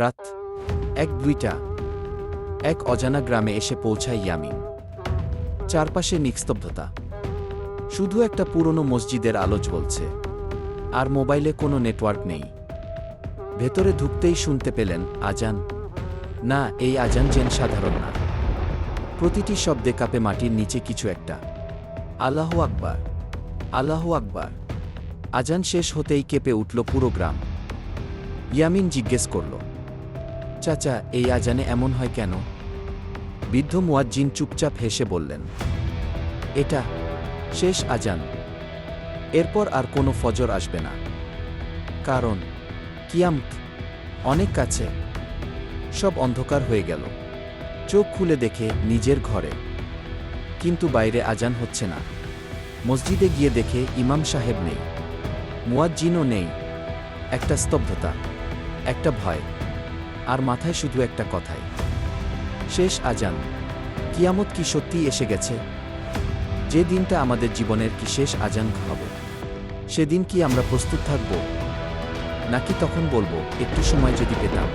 রাত এক দুইটা, এক অজানা গ্রামে এসে পৌঁছায় ইয়ামিন। চারপাশে নিস্তব্ধতা। শুধু একটা পুরনো মসজিদের আলো জ্বলছে, আর মোবাইলে কোনো নেটওয়ার্ক নেই। ভেতরে ঢুকতেই শুনতে পেলেন আজান। না, এই আজান যেন সাধারণ না। প্রতিটি শব্দে কাপে মাটির নিচে কিছু একটা। আল্লাহ আকবার আল্লাহ আকবার। আজান শেষ হতেই কেঁপে উঠল পুরো গ্রাম। ইয়ামিন জিজ্ঞেস করল চাচা, এই আজানে এমন হয় কেন? বৃদ্ধ মুয়াজ্জিন চুপচাপ হেসে বললেন, এটা শেষ আজান। এরপর আর কোনো ফজর আসবে না। কারণ কিয়ামত অনেক কাছে। সব অন্ধকার হয়ে গেল। চোখ খুলে দেখে নিজের ঘরে। কিন্তু বাইরে আজান হচ্ছে না। মসজিদে গিয়ে দেখে ইমাম সাহেব নেই। মুয়াজ্জিনও নেই। একটা স্তব্ধতা, একটা ভয়। আর মাথায় শুধু একটা কথাই। শেষ আজান। কিয়ামত কি সত্যিই এসে গেছে? যে দিনটা আমাদের জীবনের কি শেষ আজান হবে সেদিন কি আমরা প্রস্তুত থাকব? নাকি তখন বলব, একটু সময় যদি পেতাম।